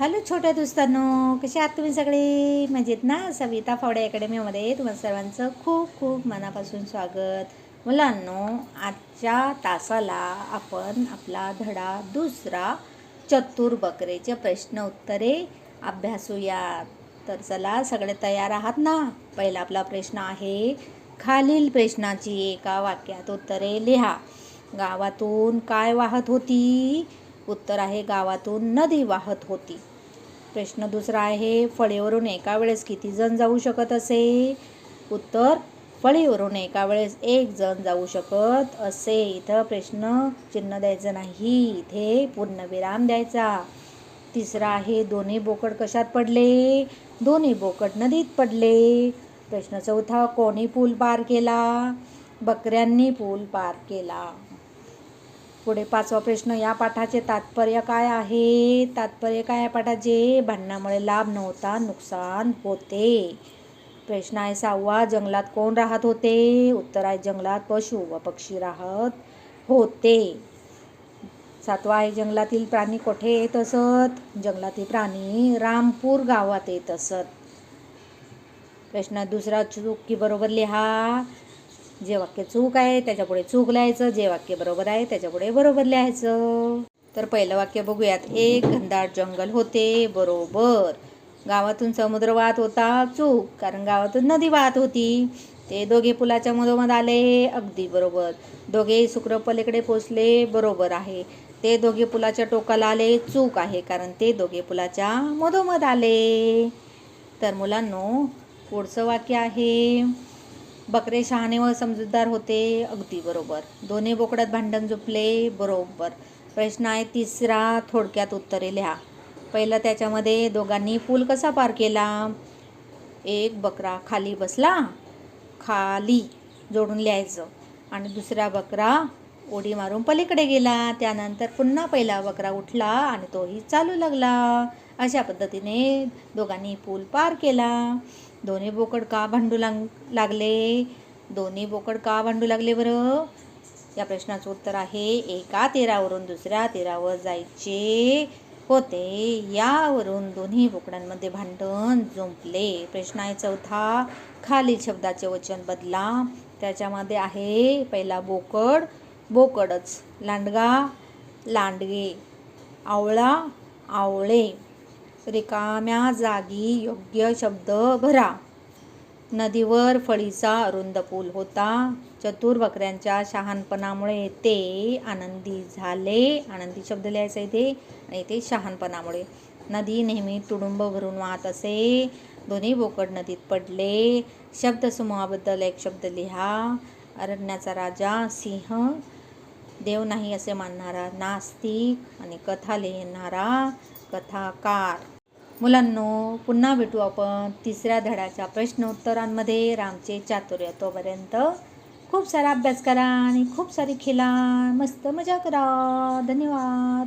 Hello छोट्या दोस्तांनो कसे आहात तुम्ही सगळे? मजेत ना? सविता फावडे अकॅडमीमध्ये तुम्हाला सर्वांचं खूप खूप मनापासून स्वागत. मुलांनो आजच्या तासाला आपण आपला धडा दुसरा चतुर बकरेचे प्रश्न उत्तरे अभ्यासूया. तर चला सगळे तयार आहात ना? पहिला आपला प्रश्न आहे खालील प्रश्नाची एका वाक्यात उत्तरे लिहा. गावातून काय वाहत होती? उत्तर आहे गावातून नदी वाहत होती. प्रश्न दुसरा आहे फळीवरून एका वेळेस किती जण जाऊ शकत असे? उत्तर फळीवरून एका वेळेस एक जण जाऊ शकत असे. इथं प्रश्न चिन्ह द्यायचं नाही इथे पूर्णविराम द्यायचा. तिसरा आहे दोन्ही बोकड कशात पडले? दोन्ही बोकड नदीत पडले. प्रश्न चौथा कोणी पूल पार केला? बकऱ्यांनी पूल पार केला. पुढे पाचवा प्रश्न या पाठाचे तात्पर्य काय आहे? तात्पर्य काय आहे पाठाचे भांडणामुळे लाभ नव्हता नुकसान होते. प्रश्न आहे सहावा जंगलात कोण राहत होते? उत्तर आहे जंगलात पशु व पक्षी राहत होते. सातवा आहे जंगलातील प्राणी कोठे येत असत? जंगलातील प्राणी रामपूर गावात येत असत. प्रश्न दुसरा चूक की बरोबर लिहा. जे वाक्य चूक आहे त्याच्यापुढे चूक लिहायचं. जे वाक्य बरोबर आहे त्याच्यापुढे बरोबर लिहायचं. तर पहिलं वाक्य बघूयात. एक घनदाट जंगल होते बरोबर. गावातून समुद्र वाहत होता चूक. कारण गावातून नदी वाहत होती. ते दोघे पुलाच्या मधोमध आले अगदी बरोबर. दोघे शुक्र पलीकडे पोचले बरोबर आहे. ते दोघे पुलाच्या टोकाला आले चूक आहे. कारण ते दोघे पुलाच्या मधोमध आले. तर मुलांनो पुढचं वाक्य आहे बकरे शहाणे व समजूतदार होते अगदी बरोबर. दोन्ही बोकड्यात भांडण झोपले बरोबर. प्रश्न आहे तिसरा थोडक्यात उत्तरे लिहा. पहिलं त्याच्यामध्ये दोघांनी पूल कसा पार केला? एक बकरा खाली बसला खाली जोडून लिहायचं. आणि दुसरा बकरा उडी मारून पलीकडे गेला. त्यानंतर पुन्हा पहिला बकरा उठला आणि तोही चालू लागला. अशा पद्धतीने दोघांनी पूल पार केला. दोन्ही बोकड का भांडू लाग लागले? दोन्ही बोकड का भांडू लागले बरं? या प्रश्नाचं उत्तर आहे एका तीरावरून दुसऱ्या तीरावर जायचे होते. यावरून दोन्ही बोकडांमध्ये भांडण जुंपले. प्रश्न आहे चौथा. खालील शब्दाचे वचन बदला. त्याच्यामध्ये आहे पहिला बोकड बोकडच लांडगा लांडगे. आवळा आवळे. रिकाम्या जागी योग्य शब्द भरा. नदीवर फळीचा अरुंद पूल होता. चतुर बकऱ्यांच्या शहाणपणामुळे ते आनंदी झाले. आनंदी शब्द लिहायचा इथे आणि ते शहाणपणामुळे. नदी नेहमी तुडुंब भरून वाहत असे. दोन्ही बोकड नदीत पडले. शब्दसमूहाबद्दल एक शब्द लिहा. अरण्याचा राजा सिंह देव नाही असे मानणारा नास्तिक आणि कथा लिहिणारा कथाकार. मुलांनो पुन्हा भेटू आपण तिसऱ्या धड्याच्या प्रश्न उत्तरांमध्ये रामचे चातुर्य तोपर्यंत खूप सारा अभ्यास करा आणि खूप सारी खेळा मस्त मजा करा. धन्यवाद.